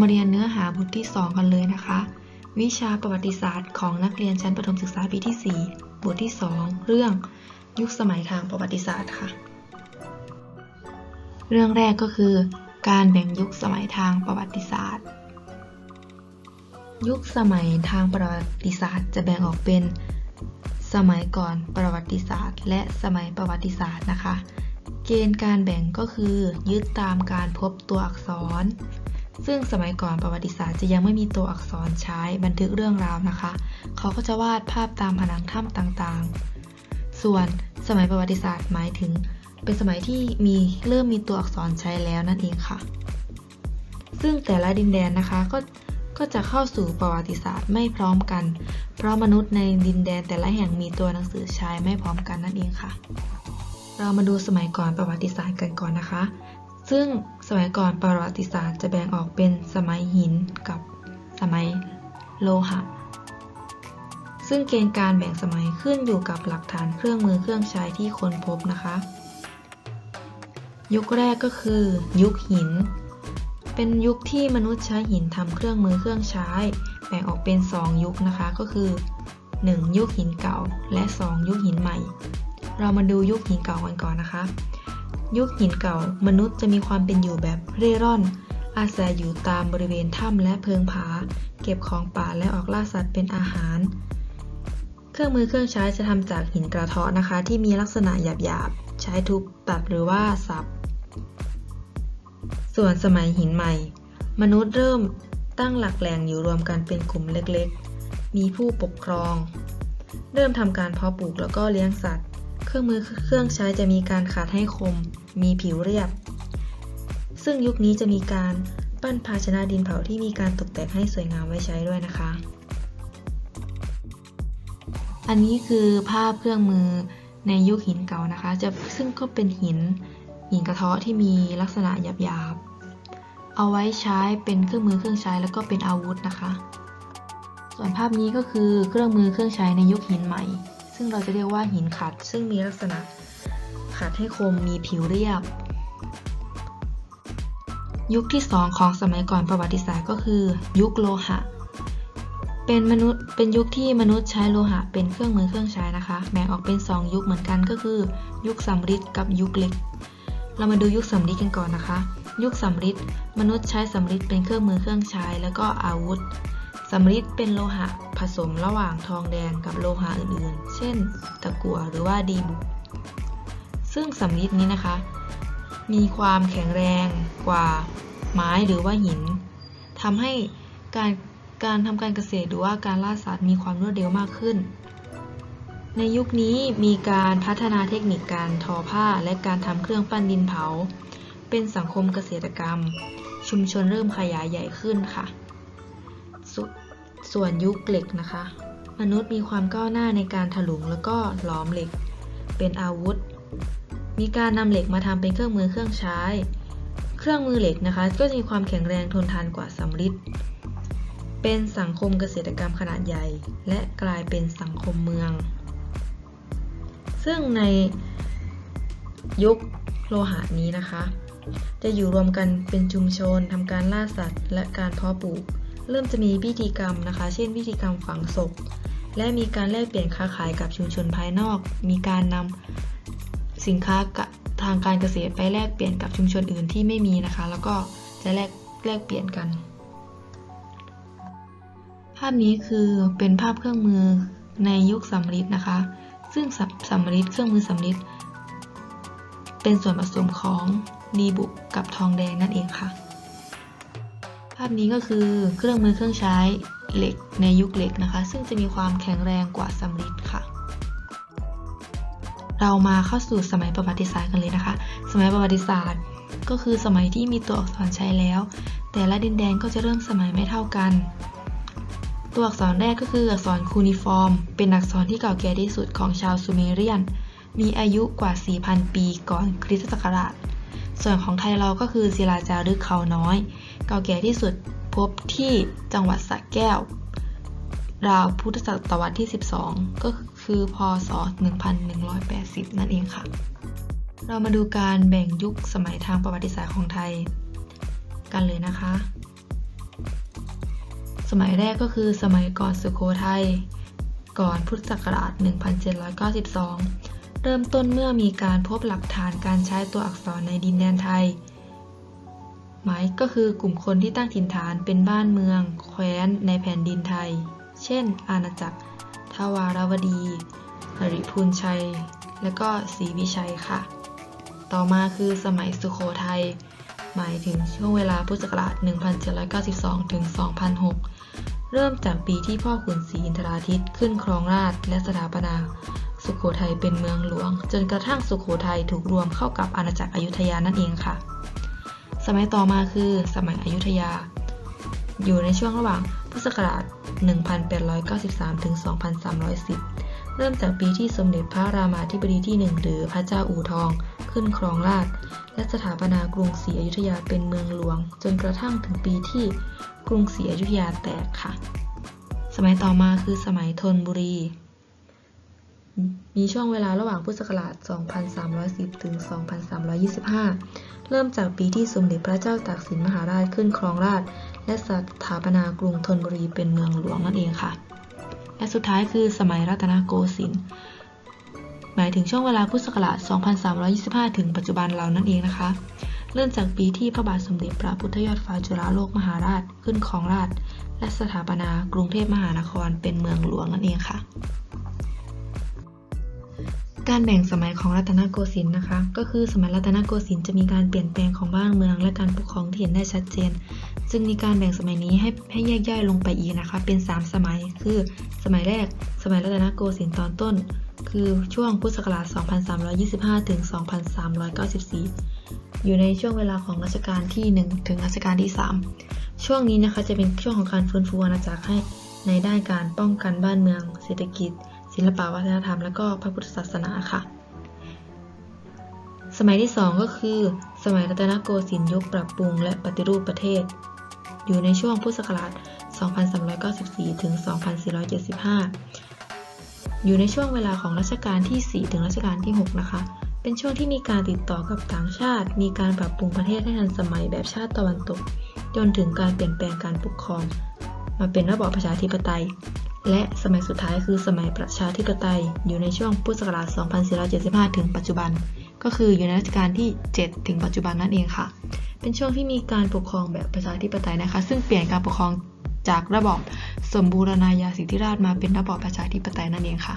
มาเรียนเนื้อหาบทที่ 2 กันเลยนะคะ วิชาประวัติศาสตร์ของนักเรียนชั้นประถมศึกษาปีที่ 4 บทที่ 2 เรื่องยุคสมัยทางประวัติศาสตร์ค่ะ เรื่องแรกก็คือ การแบ่งยุคสมัยทางประวัติศาสตร์ ยุคสมัยทางประวัติศาสตร์ จะแบ่งออกเป็น สมัยก่อนประวัติศาสตร์ และสมัยประวัติศาสตร์นะคะ เกณฑ์การแบ่งก็คือยึดตามการพบตัวอักษร ซึ่งสมัยก่อนประวัติศาสตร์จะยังไม่มีตัวอักษรใช้บันทึกเรื่องราวนะคะ เขาก็จะวาดภาพตามผนังถ้ำต่างๆ ส่วนสมัยประวัติศาสตร์หมายถึง เป็นสมัยที่มีเริ่มมีตัวอักษรใช้แล้วนั่นเองค่ะ ซึ่งแต่ละดินแดนนะคะก็ก็จะเข้าสู่ประวัติศาสตร์ไม่พร้อมกัน เพราะมนุษย์ในดินแดนแต่ละแห่งมีตัวหนังสือใช้ไม่พร้อมกันนั่นเองค่ะ เรามาดูสมัยก่อนประวัติศาสตร์กันก่อนนะคะ ซึ่งสมัยก่อนประวัติศาสตร์จะแบ่งออกเป็นสมัยหินกับสมัยโลหะ ซึ่งเกณฑ์การแบ่งสมัยขึ้นอยู่กับหลักฐานเครื่องมือเครื่องใช้ที่ค้นพบนะคะ ยุคแรกก็คือ ยุคหิน เป็นยุคที่มนุษย์ใช้หินทำเครื่องมือเครื่องใช้ แบ่งออกเป็น 2 ยุคนะคะก็คือ 1. ยุคหินเก่า และ 2 ยุคหินใหม่ เรามาดูยุคหินเก่ากันก่อนนะคะ ยุคหินเก่ามนุษย์จะมีความเป็นอยู่แบบเร่ร่อน อาศัยอยู่ตามบริเวณถ้ำและเพิงผา เก็บของป่าและออกล่าสัตว์เป็นอาหาร เครื่องมือเครื่องใช้จะทำจากหินกระเทาะนะคะ ที่มีลักษณะหยาบๆ ใช้ทุบตัดหรือว่าสับ ส่วนสมัยหินใหม่ มนุษย์เริ่มตั้งหลักแหล่งอยู่รวมกันเป็นกลุ่มเล็กๆ มีผู้ปกครอง เริ่มทำการเพาะปลูกแล้วก็เลี้ยงสัตว์ เครื่องมือเครื่องใช้จะมีการขัดให้คม มีผิวเรียบ ซึ่งยุคนี้จะมีการปั้นภาชนะดินเผาที่มีการตกแต่งให้สวยงามไว้ใช้ด้วยนะคะ อันนี้คือภาพเครื่องมือในยุคหินเก่านะคะ จะซึ่งก็เป็นหินหินกระเทาะที่มีลักษณะหยาบๆ เอาไว้ใช้เป็นเครื่องมือเครื่องใช้แล้วก็เป็นอาวุธนะคะ ส่วนภาพนี้ก็คือเครื่องมือเครื่องใช้ในยุคหินใหม่ ซึ่งเราจะเรียกว่าหินขัด ซึ่งมีลักษณะ ขัดให้คมมีผิวเรียบ ยุคที่ 2 ของสมัยก่อนประวัติศาสตร์ก็คือ ยุคโลหะ เป็นมนุษย์เป็นยุคที่มนุษย์ใช้โลหะ เป็นเครื่องมือเครื่องใช้นะคะ แบ่งออกเป็น 2 ยุคเหมือนกันก็คือ ยุคสำริดกับยุคเหล็ก เรามาดูยุคสำริดกันก่อนนะคะ ยุคสำริดมนุษย์ใช้สำริดเป็นเครื่องมือเครื่องใช้ แล้วก็อาวุธสำริดเป็นโลหะผสมระหว่างทองแดงกับโลหะอื่นๆ เช่น ตะกั่วหรือว่าดีบุก ซึ่งสำริดนี้นะคะ มีความแข็งแรงกว่าไม้หรือว่าหินทำให้การการทำการเกษตรหรือว่าการล่าสัตว์มีความรวดเร็วมากขึ้น ในยุคนี้มีการพัฒนาเทคนิคการทอผ้าและการทำเครื่องปั้นดินเผา เป็นสังคมเกษตรกรรม ชุมชนเริ่มขยายใหญ่ขึ้นค่ะสส่วนยุคเหล็กนะคะ มนุษย์มีความก้าวหน้าในการถลุงแล้วก็หลอมเหล็ก เป็นอาวุธ มีการนำเหล็กมาทำเป็นเครื่องมือเครื่องใช้ เครื่องมือเหล็กนะคะ ก็จะมีความแข็งแรงทนทานกว่าสำริดเป็นสังคมเกษตรกรรมขนาดใหญ่ และกลายเป็นสังคมเมือง ซึ่งในยุคโลหะนี้นะคะ จะอยู่รวมกันเป็นชุมชนทำการล่าสัตว์ และการเพาะปลูก เริ่มจะมีพิธีกรรมนะคะ เช่นพิธีกรรมฝังศพและมีการแลกเปลี่ยนค้าขายกับชุมชนภายนอก มีการนำ สินค้าทางการเกษตรไปแลกเปลี่ยนกับชุมชนอื่นที่ไม่มีนะคะ แล้วก็จะแลกแลกเปลี่ยนกัน ภาพนี้คือเป็นภาพเครื่องมือในยุคสำริดนะคะ ซึ่งสำสำริดเครื่องมือสำริดเป็นส่วนผสมของดีบุกกับทองแดงนั่นเองค่ะ ภาพนี้ก็คือเครื่องมือเครื่องใช้เหล็กในยุคเหล็กนะคะ ซึ่งจะมีความแข็งแรงกว่าสำริด เรามาเข้าสู่สมัยประวัติศาสตร์กันเลยนะคะ สมัยประวัติศาสตร์ ก็คือสมัยที่มีตัวอักษรใช้แล้ว แต่ละดินแดนก็จะเริ่มสมัยไม่เท่ากัน ตัวอักษรแรกก็คืออักษรคูนิฟอร์ม เป็นอักษรที่เก่าแก่ที่สุดของชาวซูเมเรียน มีอายุกว่า 4,000 ปีก่อนคริสตศักราช ส่วนของไทยเราก็คือศิลาจารึกเขาน้อย เก่าแก่ที่สุดพบที่จังหวัดสระแก้ว ราวพุทธศตวรรษที่ 12 ก็คือ คือพศ 1180 นั่นเองค่ะ เรามาดูการแบ่งยุคสมัยทางประวัติศาสตร์ของไทย กันเลยนะคะ สมัยแรกก็คือสมัยก่อนสุโขทัยก่อนพุทธศักราช 1792 เริ่มต้นเมื่อมีการพบหลักฐานการใช้ตัวอักษรในดินแดนไทย หมายก็คือกลุ่มคนที่ตั้งถิ่นฐานเป็นบ้านเมือง แคว้นในแผ่นดินไทย เช่น อาณาจักร ทวารวดี หริพูนชัย และก็ศรีวิชัยค่ะ ต่อมาคือสมัยสุโขทัย หมายถึงช่วงเวลาพุทธศักราช 1792 ถึง 2006 เริ่มจากปีที่พ่อขุนศรีอินทราทิตขึ้นครองราชและสถาปนา สุโขทัยเป็นเมืองหลวง จนกระทั่งสุโขทัยถูกรวมเข้ากับอาณาจักรอยุธยานั่นเองค่ะ สมัยต่อมาคือสมัยอยุธยา อยู่ในช่วงระหว่างพุทธศักราช 1893 ถึง 2310 เริ่มจากปีที่สมเด็จพระรามาธิบดีที่ 1 หรือพระเจ้าอู่ทอง ขึ้นครองราชและสถาปนากรุงศรีอยุธยาเป็นเมืองหลวง จนกระทั่งถึงปีที่กรุงศรีอยุธยาแตกค่ะ สมัยต่อมาคือสมัยธนบุรี มีช่วงเวลาระหว่างพุทธศักราช 2310 ถึง 2325 เริ่มจากปีที่สมเด็จพระเจ้าตากสินมหาราชขึ้นครองราช และสถาปนากรุงธนบุรีเป็นเมืองหลวงนั่นเองค่ะ และสุดท้ายคือสมัยรัตนโกสินทร์หมายถึงช่วงเวลาพุทธศักราช 2325 ถึงปัจจุบันเรานั่นเองนะคะ เริ่มจากปีที่พระบาทสมเด็จพระพุทธยอดฟ้าจุฬาโลกมหาราชขึ้นครองราช และสถาปนากรุงเทพมหานครเป็นเมืองหลวงนั่นเองค่ะ การแบ่งสมัยของรัตนโกสินทร์นะคะ ก็คือสมัยรัตนโกสินทร์จะมีการเปลี่ยนแปลงของบ้านเมือง และการปกครองที่เห็นได้ชัดเจนจึงมีการแบ่งสมัยนี้ให้ให้แยกย่อยลงไปอีกนะคะ เป็น 3 สมัย คือสมัยแรก สมัยรัตนโกสินทร์ตอนต้น คือช่วงพุทธศักราช 2325 ถึง 2394 อยู่ในช่วงเวลาของรัชกาลที่ 1 ถึงรัชกาลที่ 3 ช่วงนี้นะคะจะเป็นช่วงของการฟื้นฟูอาณาจักรให้ในด้านการป้องกันบ้านเมือง เศรษฐกิจ ศิลปวัฒนธรรม และก็พระพุทธศาสนาค่ะ สมัยที่ 2 ก็คือ สมัยรัตนโกสินทร์ยุคปรับปรุงและปฏิรูปประเทศ อยู่ในช่วงพุทธศักราช 2394 ถึง 2475 อยู่ในช่วงเวลาของรัชกาลที่ 4 ถึงรัชกาลที่ 6 นะคะ เป็นช่วงที่มีการติดต่อกับต่างชาติ มีการปรับปรุงประเทศให้ทันสมัยแบบชาติตะวันตก จนถึงการเปลี่ยนแปลงการปกครอง มาเป็นระบอบประชาธิปไตย และสมัยสุดท้ายคือสมัยประชาธิปไตย อยู่ในช่วงพุทธศักราช 2475 ถึงปัจจุบัน ก็คืออยู่ในรัชกาลที่ 7 ถึงปัจจุบันนั่นเองค่ะ เป็นช่วงที่มีการปกครองแบบประชาธิปไตยนะคะ ซึ่งเปลี่ยนการปกครองจากระบอบสมบูรณาญาสิทธิราชมาเป็นระบอบประชาธิปไตยนั่นเองค่ะ